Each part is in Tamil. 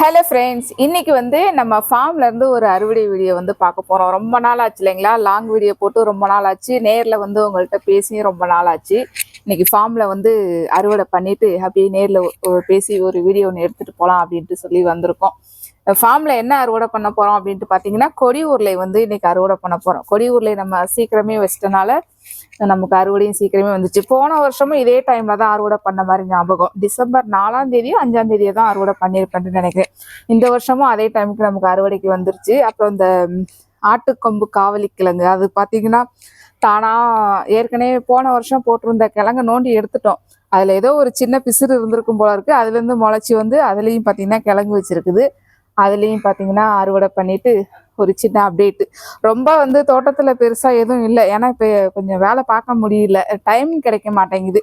ஹலோ ஃப்ரெண்ட்ஸ் இன்னைக்கு வந்து நம்ம ஃபார்ம்ல இருந்து ஒரு அறுவடை வீடியோ வந்து பார்க்க போறோம். ரொம்ப நாள் ஆச்சு இல்லைங்களா? லாங் வீடியோ போட்டு ரொம்ப நாள் ஆச்சு. நேர்ல வந்து உங்கள்கிட்ட பேசி ரொம்ப நாள் ஆச்சு. இன்னைக்கு ஃபார்ம்ல வந்து அறுவடை பண்ணிட்டு அப்படியே நேர்ல பேசி ஒரு வீடியோ ஒன்று எடுத்துட்டு போலாம் அப்படின்ட்டு சொல்லி வந்திருக்கோம். ஃபார்மில் என்ன அறுவடை பண்ண போகிறோம் அப்படின்ட்டு பார்த்தீங்கன்னா கொடி உருளை வந்து இன்னைக்கு அறுவடை பண்ண போகிறோம் கொடி உருளை நம்ம சீக்கிரமே வச்சிட்டனால நமக்கு அறுவடையும் சீக்கிரமே வந்துச்சு. போன வருஷமும் இதே டைமில் தான் அறுவடை பண்ண மாதிரி ஞாபகம். டிசம்பர் நாலாம் தேதியும் அஞ்சாம் தேதியோ தான் அறுவடை பண்ணியிருப்பேன்னு நினைக்கிறேன். இந்த வருஷமும் அதே டைமுக்கு நமக்கு அறுவடைக்கு வந்துருச்சு. அப்புறம் இந்த ஆட்டுக்கொம்பு காவலி கிழங்கு அது பார்த்தீங்கன்னா தானா ஏற்கனவே போன வருஷம் போட்டிருந்த கிழங்கை நோண்டி எடுத்துட்டோம். அதில் ஏதோ ஒரு சின்ன பிசுறு இருந்திருக்கும் போல இருக்குது அதுலேருந்து முளைச்சி வந்து அதுலேயும் பார்த்தீங்கன்னா கிழங்கு வச்சுருக்குது. அதுலயும் பார்த்தீங்கன்னா அறுவடை பண்ணிட்டு ஒரு சின்ன அப்டேட் ரொம்ப வந்து தோட்டத்துல பெருசா எதுவும் இல்லை. ஏன்னா இப்போ கொஞ்சம் வேலை பார்க்க முடியல. டைம் கிடைக்க மாட்டேங்குது.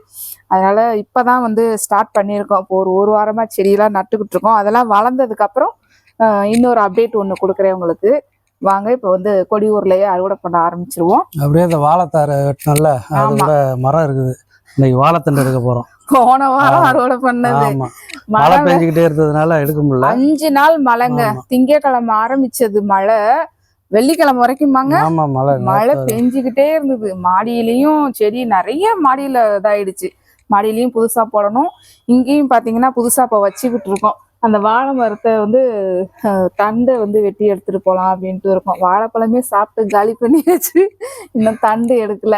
அதனால இப்பதான் வந்து ஸ்டார்ட் பண்ணியிருக்கோம். இப்போ ஒரு ஒரு வாரமா செடியெல்லாம் நட்டுக்கிட்டு இருக்கோம். அதெல்லாம் வளர்ந்ததுக்கு அப்புறம் ஆஹ், இன்னொரு அப்டேட் ஒன்று கொடுக்குறேன் உங்களுக்கு. வாங்க இப்போ வந்து கொடி ஊர்லயே அறுவடை பண்ண ஆரம்பிச்சிருவோம். அப்படியே இந்த வாழைத்தாரை வெட்டினல மரம் இருக்குது. இன்னைக்கு வாழைத்தண்டு எடுக்க போறோம். போன வாரம் அறுவடை பண்ணது. மழை பெஞ்சுக்கிட்டே இருந்ததுனால எடுக்க முடியல. அஞ்சு நாள் மழைங்க. திங்கக்கிழமை ஆரம்பிச்சது மழை. வெள்ளிக்கிழமை வரைக்குமாங்க. மழை பெஞ்சுக்கிட்டே இருந்தது. மாடியிலயும் செடி நிறைய மாடியில இதாயிடுச்சு. மாடியிலயும் புதுசா போடணும். இங்கேயும் பாத்தீங்கன்னா புதுசா இப்ப வச்சுக்கிட்டு இருக்கோம். அந்த வாழை மரத்தை வந்து தண்டை வந்து வெட்டி எடுத்துட்டு போலாம் அப்படின்ட்டு இருக்கோம். வாழைப்பழமே சாப்பிட்டு காலி பண்ணியாச்சு இன்னும் தண்டு எடுக்கல.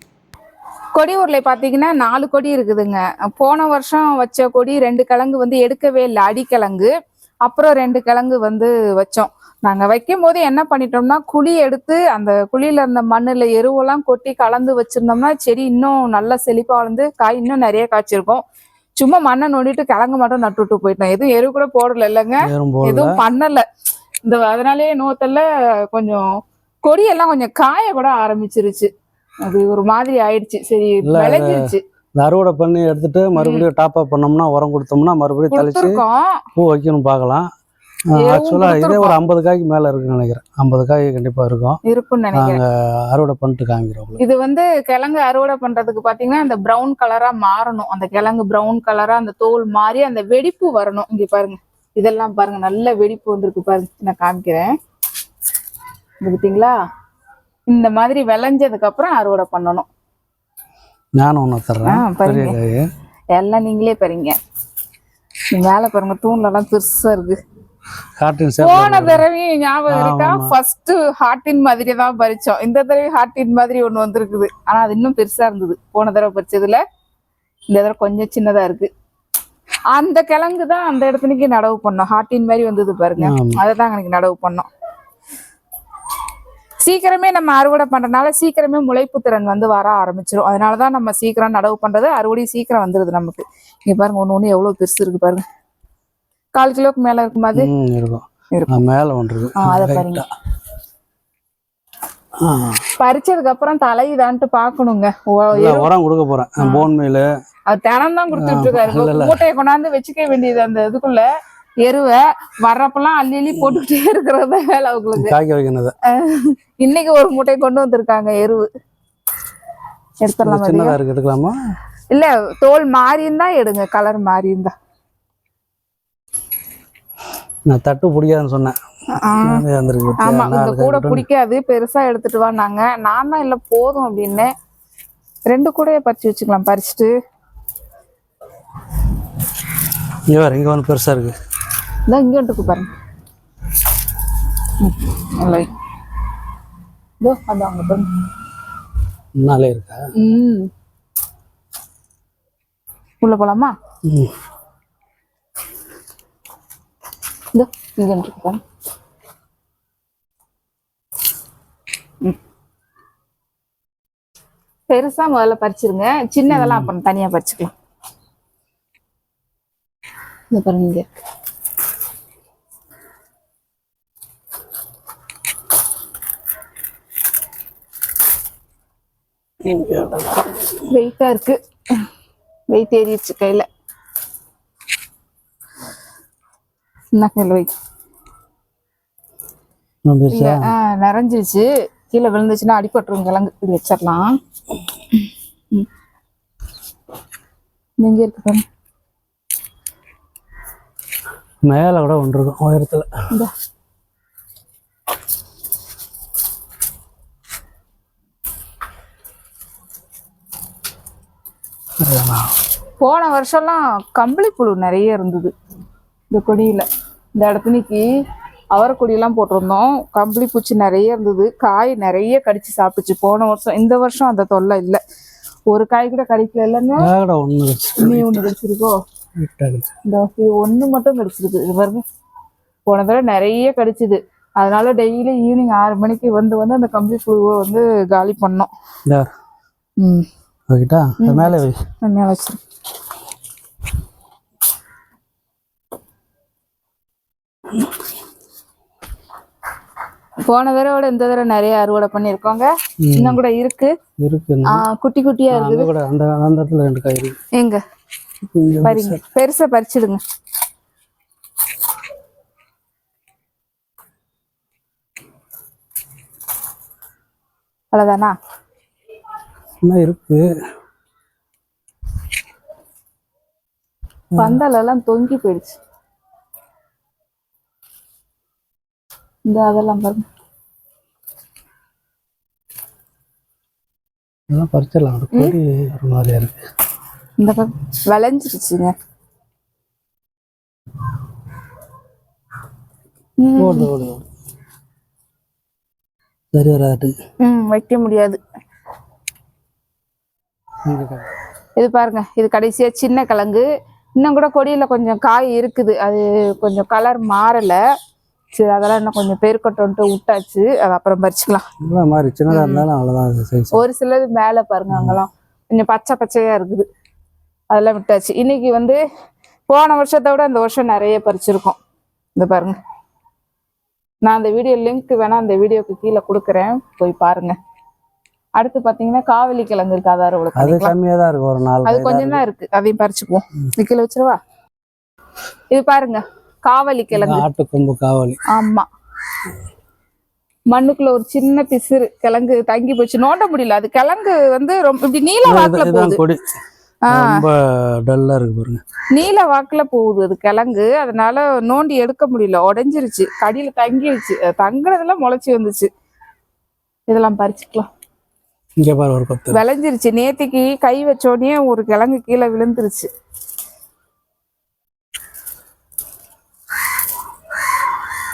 கொடி உருளை பார்த்தீங்கன்னா நாலு கொடி இருக்குதுங்க. போன வருஷம் வச்ச கொடி ரெண்டு கிழங்கு வந்து எடுக்கவே இல்லை அடிக்கிழங்கு அப்புறம் ரெண்டு கிழங்கு வந்து வச்சோம். நாங்கள் வைக்கும் போது என்ன பண்ணிட்டோம்னா குழி எடுத்து அந்த குழியில இருந்த மண்ணில் எருவெல்லாம் கொட்டி கலந்து வச்சிருந்தோம்னா செடி இன்னும் நல்லா செழிப்பா வளர்ந்து காய் இன்னும் நிறைய காய்ச்சிருக்கும். சும்மா மண்ணை நோண்டிட்டு கிழங்கு மட்டும் நட்டு விட்டு போயிட்டோம். எதுவும் எரு கூட போடல இல்லைங்க. எதுவும் பண்ணல. இந்த அதனாலேயே நோத்தல்ல கொஞ்சம் கொடியெல்லாம் கொஞ்சம் காய கூட ஆரம்பிச்சிருச்சு. அது ஒரு மாதிரி ஆயிடுச்சு. சரி விளைஞ்சிருச்சு. இந்த அறுவடை பண்ணி எடுத்துட்டு மறுபடியும் டாப் அப் பண்ணோம்னா உரம் கொடுத்தோம்னா மறுபடியும் தெளிச்சு பூ வைக்கணும் பார்க்கலாம். எருவும் ஆக்சுவலா இதே ஒரு. ஐம்பது காய்க்கு மேல இருக்குன்னு நினைக்கிறேன். ஐம்பது காய் கண்டிப்பா இருக்கும். இருக்கும்னு நினைக்கிறேன். நாங்க அறுவடை பண்ணிட்டு காமிக்கிறோம் இது வந்து கிழங்கு அறுவடை பண்றதுக்கு பாத்தீங்கன்னா அந்த பிரவுன் கலரா மாறணும். அந்த கிழங்கு பிரவுன் கலரா அந்த தோல் மாறி அந்த வெடிப்பு வரணும். இங்க பாருங்க. இதெல்லாம் பாருங்க. நல்ல வெடிப்பு வந்திருக்கு பாருங்க. நான் காமிக்கிறேன். பார்த்தீங்களா இந்த மாதிரி விளைஞ்சதுக்கு அப்புறம் அறுவடை பண்ணணும். நானும் ஒன்று தர்றேன். பாருங்க. எல்லாம் நீங்களே பாருங்க. மேல பாருங்க தூண்ல எல்லாம் பெருசா இருக்கு. போன தடவையும் ஞாபகம் இருக்கா. ஃபர்ஸ்ட் ஹார்டின் மாதிரி தான் பறிச்சோம். இந்த தடவை ஹார்டின் மாதிரி ஒண்ணு வந்திருக்குது. ஆனா அது இன்னும் பெருசா இருந்தது. போன தடவை பறிச்சதுல இந்த தடவை கொஞ்சம் சின்னதா இருக்கு. அந்த கிழங்கு தான் அந்த இடத்துலக்கு நடவு பண்ணோம். ஹார்டின் மாதிரி வந்தது பாருங்க. அதை தான் எனக்கு நடவு பண்ணோம். சீக்கிரமே நம்ம அறுவடை பண்றதுனால சீக்கிரமே முளைப்பு திறன் வந்து வர ஆரம்பிச்சிரும். அதனாலதான் நம்ம சீக்கிரம் நடவு பண்றது அறுவடை சீக்கிரம் வந்துருது நமக்கு. இங்க பாருங்க ஒண்ணு ஒண்ணு எவ்வளவு பெருசு இருக்கு பாருங்க. கால் கிலோக்கு மேல இருக்குமா அது இருக்கும். மேல ஒன்று அதை பாருங்க. பறிச்சதுக்கு அப்புறம் தலையுதான்ட்டு பாக்கணுங்க. உரம் கொடுக்க போறேன். Bone meal. அது தினம் தான் கொடுத்துட்டு இருக்காரு. மூட்டையை கொண்டாந்து வச்சுக்க வேண்டியது அந்த இதுக்குள்ள. எருவை வர்றப்பெல்லாம் அள்ளி அள்ளி போட்டுக்கிட்டே இருக்கிறது வேலை அவங்களுக்கு. காய்க்க வைக்கணுது இன்னைக்கு ஒரு மூட்டை கொண்டு வந்திருக்காங்க எருவு. எடுத்துடலாம் சின்னதா இருக்கு எடுக்கலாமா? இல்ல தோல் மாறி இருந்தா எடுங்க கலர் மாறி இருந்தா நான் தட்டு பிடிக்காதுன்னு சொன்னேன்? ஆமா இந்த கூட பிடிக்காது பெருசா எடுத்துட்டு வாங்க நான் தான் இல்ல போதும் அப்படின்னு. ரெண்டு கூடையே பறிச்சு வச்சுக்கலாம் பறிச்சுட்டு. இங்க வேற இங்க வந்து பெருசா இருக்கு. இந்த இங்க இருக்கு பாருங்க. வை. இதோ அது அங்க பாருங்க. முன்னாலே இருக்கா? ம். உள்ள போலாமா? ம். இதோ இங்க இருக்கு பாருங்க. பெருசா முதல்ல பறிச்சிருங்க. சின்னதெல்லாம் அப்புறம் தனியா பறிச்சுக்கலாம். இந்த பாருங்க இங்க. இருக்கு வெயிட்டா இருக்கு. வெயிட் ஏறிடுச்சு கையில. என்ன கையில வெயிட் நிறைஞ்சிருச்சு. கீழே விழுந்துச்சுன்னா அடிபட்டுரும் கிழங்கு இப்படி வச்சிடலாம். ம். இங்க இருக்கு பாருங்க. மேலே கூட ஒன்று இருக்கும் உயரத்தில். போன வருஷம்லாம் கம்பளி புழு நிறைய இருந்தது. இந்த கொடியில. இந்த இடத்துனிக்கு அவரை கொடியெல்லாம் போட்டிருந்தோம். கம்பளி பூச்சி நிறைய இருந்தது. காய் நிறைய கடிச்சு சாப்பிட்டுச்சு. போன வருஷம் இந்த வருஷம் அந்த தொல்லை இல்லை. ஒரு காய் கூட கடிக்கல இல்லைன்னு நீ ஒன்று கடிச்சிருக்கோ? இந்த ஒன்று மட்டும் கடிச்சிருக்கு இது பாருங்க. போன தடவை நிறைய கடிச்சுது. அதனால டெய்லி ஈவினிங் ஆறு மணிக்கு வந்து வந்து அந்த கம்பளி புழுவை வந்து காலி பண்ணோம். ம். வைக்கிட்டா அது மேலே வை. நல்லா வச்சிரு. போன தடவை இந்த தடவை நிறைய அறுவடை பண்ணியிருக்கோங்க. இன்னும் கூட இருக்கு. இருக்கு குட்டி குட்டியா இருக்குது. கூட அந்த அந்த இடத்துல ரெண்டு காய் இருக்கு. எங்க? பாருங்க. பெருசா பறிச்சிடுங்க. அவ்வளவுதானா? இன்னும் இருக்கு. பந்தல் எல்லாம் தொங்கி போயிடுச்சு. இந்த அதெல்லாம் பாருங்க. இதெல்லாம் பறிச்சிடலாம். ஒரு கொடி ஒரு மாதிரியா இருக்கு. இந்த விளைஞ்சிருச்சுங்க. ஓடுது. சரி வராது. ம் வைக்க முடியாது. இது பாருங்க இது கடைசியா சின்ன கிழங்கு. இன்னும் கூட கொடியில கொஞ்சம் காய் இருக்குது. அது கொஞ்சம் கலர் மாறல. சரி அதெல்லாம் இன்னும் கொஞ்சம் பெருக்கட்டும்ட்டு விட்டாச்சு. அது அப்புறம் பறிச்சுக்கலாம். மாதிரி சின்னதாக இருந்தாலும் அவ்வளோதான் ஒரு சிலது மேலே பாருங்க அங்கெல்லாம். கொஞ்சம் பச்சை பச்சையா இருக்குது. அதெல்லாம் விட்டாச்சு. இன்னைக்கு வந்து போன வருஷத்தை விட இந்த வருஷம் நிறைய பறிச்சிருக்கோம். இந்த பாருங்க. நான் அந்த வீடியோ லிங்க் வேணா அந்த வீடியோக்கு கீழே கொடுக்குறேன். போய் பாருங்க. அடுத்து பாத்தீங்கன்னா காவலி கிழங்கு இருக்கு அதை அறுவடை அது கம்மியாக தான் இருக்கு ஒரு நாலு அது கொஞ்சம் தான் இருக்கு. அதையும் பறிச்சுக்குவோம். கீழே வச்சிருவா? இது பாருங்க காவலி கிழங்கு. ஆட்டு கொம்பு காவலி. ஆமா. மண்ணுக்குள்ள ஒரு சின்ன பிசிறு கிழங்கு தங்கி போச்சு. நோண்ட முடியல. அது கிழங்கு வந்து ரொம்ப இப்படி நீல வாக்குல போகுது. ரொம்ப டல்லா இருக்கு பாருங்க. நீல வாக்குல போகுது அது கிழங்கு. அதனால நோண்டி எடுக்க முடியல. உடைஞ்சிருச்சு. கடியில தங்கிருச்சு. அது தங்குனதுல முளைச்சி வந்துச்சு. இதெல்லாம் பறிச்சுக்கலாம். இங்க பாரு ஒரு பத்து விளைஞ்சிருச்சு. நேத்திக்கு கை வச்சோடனே ஒரு கிழங்கு கீழே விழுந்துருச்சு.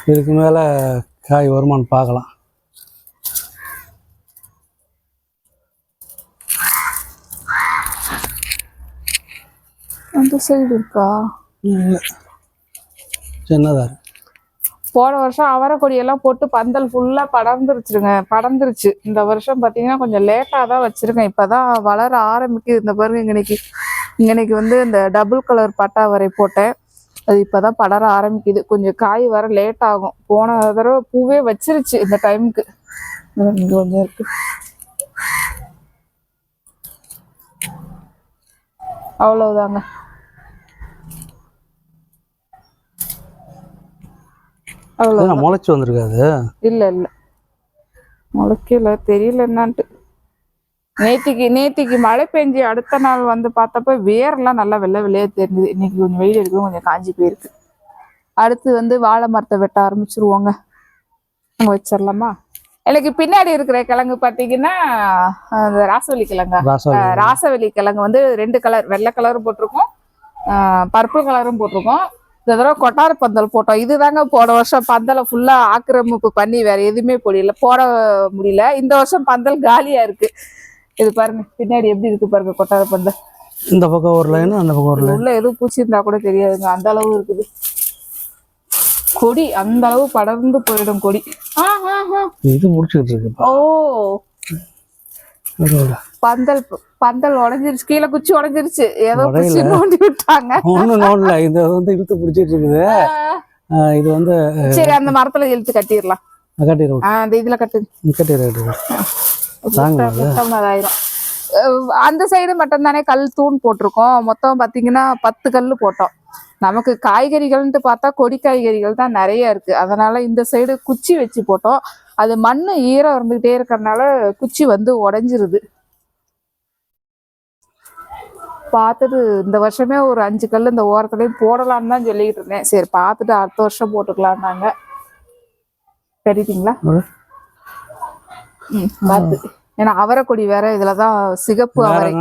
இதுக்கு மேல காய் வருமான்னு பார்க்கலாம். அந்த சைடு இருக்கா? இல்ல. இருக்கு. போன வருஷம் அவரை கொடியெல்லாம் போட்டு பந்தல் ஃபுல்லாக படர்ந்துருச்சுருங்க. படர்ந்துருச்சு. இந்த வருஷம் பார்த்தீங்கன்னா கொஞ்சம் லேட்டாக தான் வச்சுருக்கேன். இப்போ தான் வளர ஆரம்பிக்குது. இந்த பாருங்க இங்கனைக்கு இங்கனைக்கு வந்து இந்த டபுள் கலர் பட்டா வரை போட்டேன். அது இப்போ தான் படர ஆரம்பிக்குது. கொஞ்சம் காய் வர லேட் ஆகும். போன தடவை பூவே வச்சிருச்சு இந்த டைமுக்கு கொஞ்சம் இருக்கு. அவ்வளவுதாங்க. அவ்வளோ முளைச்சு வந்திருக்காது. இல்ல இல்ல. முளைக்கல தெரியல என்னான்ட்டு. நேத்திக்கு நேத்திக்கு மழை பெஞ்சு அடுத்த நாள் வந்து பார்த்தப்ப வேர்லாம் நல்லா வெள்ளை வெள்ளையா தெரிஞ்சுது. இன்னைக்கு கொஞ்சம் வெயில் இருக்கு கொஞ்சம் காஞ்சி போயிருக்கு. அடுத்து வந்து வாழை மரத்தை வெட்ட ஆரம்பிச்சிருவோங்க. வச்சிடலாமா எனக்கு பின்னாடி இருக்கிற கிழங்கு பார்த்தீங்கன்னா அந்த ராசவல்லி கிழங்கா? ராசா ராசவல்லி கிழங்கு வந்து ரெண்டு கலர் வெள்ளை கலரும் போட்டிருக்கோம். பர்பிள் கலரும் போட்டிருக்கோம். இந்த தடவை கொட்டார பந்தல் போட்டோம். இதுதாங்க போன வருஷம் பந்தலை ஃபுல்லா ஆக்கிரமிப்பு பண்ணி வேற எதுவுமே போடல போட முடியல. இந்த வருஷம் பந்தல் காலியா இருக்கு. இது பாருங்க பின்னாடி எப்படி இருக்கு பாருங்க கொட்டார பந்தல். இந்த பக்கம் ஒரு லைன் அந்த பக்கம் ஒரு லைன் உள்ள எதுவும் பூச்சி இருந்தா கூட தெரியாதுங்க அந்த அளவு இருக்குது. கொடி அந்த அளவு படர்ந்து போயிடும் கொடி. இது முடிச்சுக்கிட்டு இருக்கு. ஓ. பந்தல் பந்தல் உடைஞ்சிருச்சு. கீழே குச்சி உடைஞ்சிருச்சு. ஏதோ குச்சி நோண்டி விட்டாங்க. ஒன்றும் நோடல இது வந்து இழுத்து பிடிச்சிட்டு இருக்குது இது வந்து சரி அந்த மரத்துல இழுத்து கட்டிடலாம். கட்டிடுறோம் ஆ, அந்த இதுல கட்டு. கட்டிடுற கட்டிடுறோம் அதாயிரும் அந்த சைடு மட்டும் தானே கல் தூண் போட்டிருக்கோம். மொத்தம் பாத்தீங்கன்னா பத்து கல் போட்டோம். நமக்கு காய்கறிகள்ன்ட்டு பார்த்தா கொடி காய்கறிகள் தான் நிறைய இருக்கு. அதனால இந்த சைடு குச்சி வச்சு போட்டோம். அது மண்ணு ஈரம் இருந்துகிட்டே இருக்கறனால குச்சி வந்து உடைஞ்சிருது. பார்த்துட்டு இந்த வருஷமே ஒரு அஞ்சு கல் இந்த ஓரத்துலயும் போடலாம்னு தான் சொல்லிக்கிட்டு இருந்தேன். சரி பார்த்துட்டு அடுத்த வருஷம் போட்டுக்கலாம்னாங்க. கட்டிட்டீங்களா ம். பார்த்து. ஏன்னா அவரை கொடி வேற இதுலதான் சிகப்பு வேற அவரை.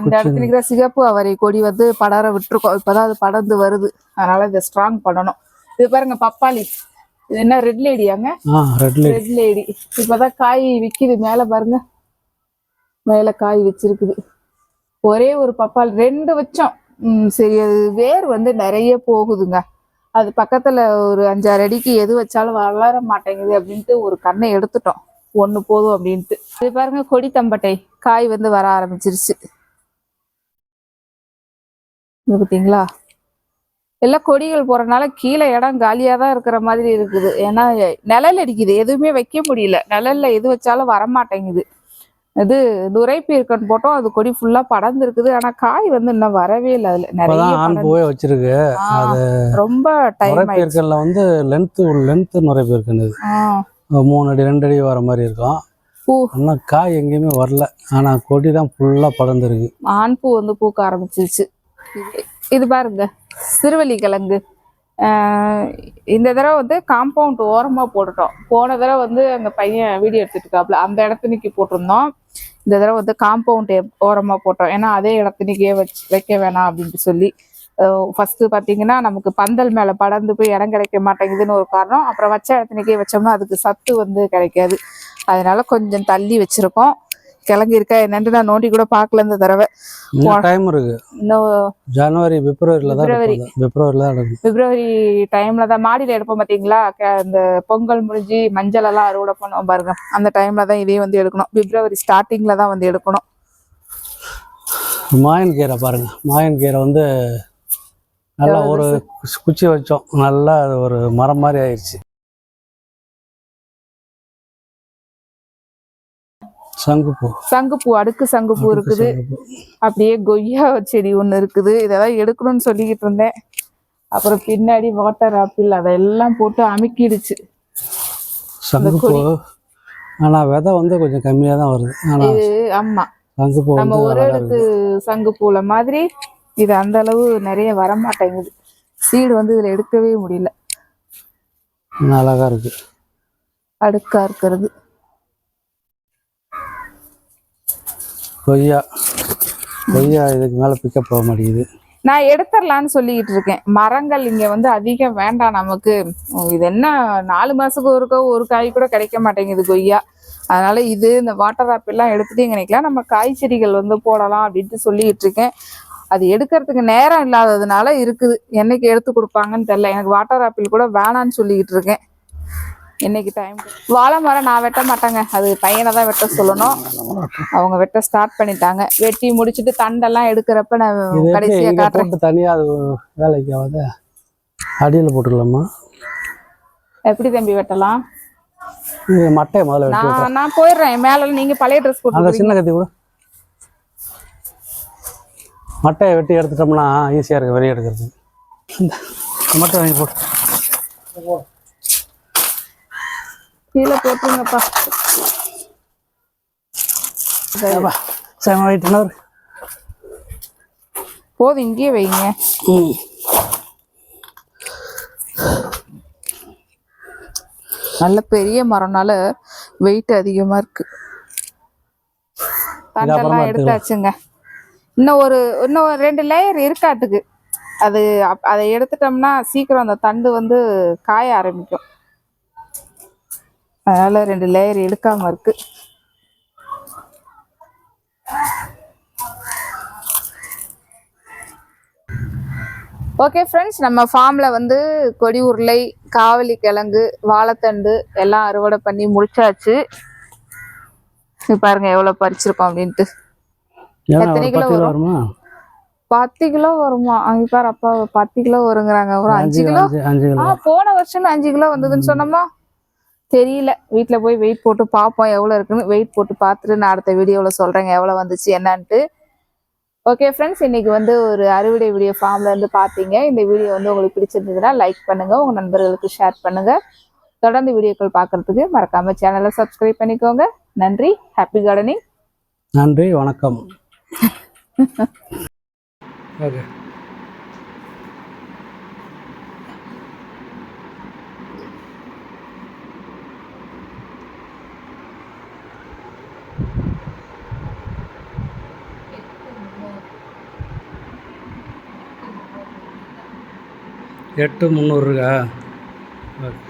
இந்த இடத்துல இருக்கிற சிகப்பு அவரை கொடி வந்து படர விட்டுருக்கோம். இப்பதான் அது படர்ந்து வருது. அதனால இதை ஸ்ட்ராங் பண்ணணும். இது பாருங்க பப்பாளி. இது என்ன ரெட் லேடியாங்க ஆ ரெட் லைட் ரெட் லேடி இப்பதான் காய் விக்குது மேல பாருங்க. மேல காய் வச்சிருக்குது. ஒரே ஒரு பப்பாளி ரெண்டு வச்சோம். சரி அது வேர் வந்து நிறைய போகுதுங்க. அது பக்கத்துல ஒரு அஞ்சாறு அடிக்கு எது வச்சாலும் வளர மாட்டேங்குது அப்படின்ட்டு ஒரு கண்ணை எடுத்துட்டோம். ஒன்று போதும் அப்படின்ட்டு. இது பாருங்க கொடி தம்பட்டை. காய் வந்து வர ஆரம்பிச்சிருச்சு. பார்த்தீங்களா எல்லாம் கொடிகள் போகிறனால கீழே இடம் காலியாக தான் இருக்கிற மாதிரி இருக்குது. ஏன்னா நிழல் அடிக்குது. எதுவுமே வைக்க முடியல. நிழல்ல எது வச்சாலும் வர மாட்டேங்குது. இது நுரைப்பீர்க்கன் போட்டோம். அது கொடி ஃபுல்லா படர்ந்து இருக்குது ஆனா காய் வந்து இன்னும் வரவே இல்லை. அதுல நிறைய ஆண் பூவே வச்சிருக்கு. ஆ, ரொம்ப டைம் ஆயிடுச்சு. நுரைப்பீர்க்கல்ல வந்து லென்த்து லென்த்து நுரைப்பீர்க்கன் இது. மூணு அடி ரெண்டு அடி வர மாதிரி இருக்கும். பூ. ஆனால் காய் எங்கேயுமே வரல. ஆனா கொடி தான் ஃபுல்லாக படர்ந்துருக்கு. ஆண் பூ வந்து பூக்க ஆரம்பிச்சிருச்சு. இது- பாருங்க. சிறுவள்ளி கிழங்கு. இந்த தடவை வந்து காம்பவுண்ட் ஓரமாக போட்டுட்டோம். போன தடவை வந்து அந்த பையன் வீடியோ எடுத்துட்டு அந்த இடத்துனிக்கு போட்டிருந்தோம். இந்த தடவை வந்து காம்பவுண்ட் ஓரமாக போட்டோம். ஏன்னா அதே இடத்துனிக்கே வச்சு வைக்க வேணாம் அப்படின்ட்டு சொல்லி ஃபஸ்ட்டு பார்த்தீங்கன்னா நமக்கு பந்தல் மேலே படர்ந்து போய் இடம் கிடைக்க மாட்டேங்குதுன்னு ஒரு காரணம். அப்புறம் வச்ச இடத்துனிக்கே வச்சோம்னா அதுக்கு சத்து வந்து கிடைக்காது. அதனால கொஞ்சம் தள்ளி வச்சுருக்கோம். கிழங்கு இருக்கா என்னன்ட்டு நான் நோண்டி கூட பார்க்கல இந்த தடவை. டைம் இருக்கு. ஜனவரி பிப்ரவரியில தான் பிப்ரவரியில் தான் பிப்ரவரி டைம்ல தான் மாடியில எடுப்போம் பாத்தீங்களா? இந்த பொங்கல் முடிஞ்சு மஞ்சள் எல்லாம் அறுவடை பண்ணுவோம் பாருங்க. அந்த டைம்ல தான் இதே வந்து எடுக்கணும். பிப்ரவரி ஸ்டார்டிங்ல தான் வந்து எடுக்கணும். மாயன் கீரை பாருங்க. மாயன் கீரை வந்து நல்லா ஒரு குச்சி வச்சோம். நல்லா ஒரு மரம் மாதிரி ஆயிடுச்சு சங்குப்பூ. சங்குப்பூ அடுக்கு சங்குப்பூ இருக்குது. அப்படியே கொய்யா செடி ஒண்ணு இருக்குது. இதெல்லாம் எடுக்கணும்னு சொல்லிக்கிட்டு இருந்தேன். அப்புறம் பின்னாடி வாட்டர் ஆப்பிள் அதெல்லாம் போட்டு அமுக்கிடுச்சு. சங்குப்பூ ஆனா விதை வந்து கொஞ்சம் கம்மியா தான் வருது. ஆனா இது ஆமா. சங்குப்பூ நம்ம ஒரு அடுக்கு இருக்கு சங்குப்பூல மாதிரி இது அந்த அளவு நிறைய வர மாட்டேங்குது சீடு வந்து இதுல எடுக்கவே முடியல. இன்னும் அழகா இருக்கு அடுக்கா இருக்கிறது. கொய்யா கொய்யா இதுக்கு மேல பிக்கப் போக மாட்டேங்குது. நான் எடுத்துடலான்னு சொல்லிக்கிட்டு இருக்கேன். மரங்கள் இங்க வந்து அதிகம் வேண்டாம் நமக்கு. இது என்ன நாலு மாசத்துக்கு ஒருக்கோ ஒரு காய் கூட கிடைக்க மாட்டேங்குது கொய்யா. அதனால இது இந்த வாட்டர் ஆப்பிள் எல்லாம் எடுத்துட்டு நினைக்கலாம் நம்ம காய் செடிகள் வந்து போடலாம் அப்படின்ட்டு சொல்லிக்கிட்டு இருக்கேன். அது எடுக்கிறதுக்கு நேரம் இல்லாததுனால இருக்குது. என்னைக்கு எடுத்து கொடுப்பாங்கன்னு தெரியல. எனக்கு வாட்டர் ஆப்பிள் கூட வேணான்னு சொல்லிக்கிட்டு இருக்கேன். என்னைக்கு டைம் வாழை மரம் நான் வெட்ட மாட்டேங்க. அது பையனை தான் வெட்ட சொல்லணும். அவங்க வெட்ட ஸ்டார்ட் பண்ணிட்டாங்க. வெட்டி முடிச்சுட்டு தண்டெல்லாம் எடுக்கிறப்ப நான் இது எப்படி கடைசியா இங்க காட்டுறேன். போட்டு தனியா அது வேலைக்கு ஆகாத? அடியில போட்டுக்கலாமா எப்படி தம்பி வெட்டலாம்? இது மட்டையை முதல்ல நான் நான் போயிடுறேன். மேல நீங்க பழைய ட்ரெஸ் போட்டு சின்ன கத்தி கூட. மட்டையை வெட்டி எடுத்துட்டோம்னா ஈஸியாக இருக்கு வெளியே எடுக்கிறது. மட்டை வாங்கி போட்டு கீழே போட்டுருங்கப்பா. செம போதும் இங்கேயே வைங்க. ம். நல்ல பெரிய மரம்னால வெயிட் அதிகமா இருக்கு. தண்டெல்லாம் எடுத்தாச்சுங்க. இன்னும் ஒரு இன்னும் ஒரு ரெண்டு லேயர் இருக்காட்டுக்கு. அது அதை எடுத்துட்டோம்னா சீக்கிரம் அந்த தண்டு வந்து காய ஆரம்பிக்கும். அதனால ரெண்டு லேயர் எடுக்காம இருக்கு. ஓகே ஃப்ரெண்ட்ஸ் நம்ம ஃபார்மில் வந்து கொடி உருளை காவலி கிழங்கு வாழைத்தண்டு எல்லாம் அறுவடை பண்ணி முடிச்சாச்சு. பாருங்க எவ்வளோ பறிச்சிருக்கோம் அப்படின்ட்டு. எத்தனை கிலோ பத்து கிலோ வரும்? பத்து கிலோ வருமா? அங்க பாரு அப்பா பத்து கிலோ வருங்கிறாங்க. ஒரு அஞ்சு கிலோ? போன வருஷம் அஞ்சு கிலோ வந்ததுன்னு சொன்னோமா? தெரியல. வீட்டில் போய் வெயிட் போட்டு பார்ப்போம் எவ்வளோ இருக்குன்னு. வெயிட் போட்டு பார்த்துட்டு நான் அடுத்த வீடியோவில் சொல்கிறேங்க எவ்வளோ வந்துச்சு என்னன்ட்டு. ஓகே ஃப்ரெண்ட்ஸ் இன்னைக்கு வந்து ஒரு அறுவடை வீடியோ ஃபார்ம்ல இருந்து பார்த்தீங்க இந்த வீடியோ வந்து உங்களுக்கு பிடிச்சிருந்ததுன்னா லைக் பண்ணுங்க. உங்க நண்பர்களுக்கு ஷேர் பண்ணுங்க. தொடர்ந்து வீடியோக்கள் பார்க்கறதுக்கு மறக்காம சேனலை சப்ஸ்கிரைப் பண்ணிக்கோங்க. நன்றி. ஹாப்பி கார்டனிங் நன்றி. வணக்கம். ஓகே எட்டு முந்நூறுக்கா ஓகே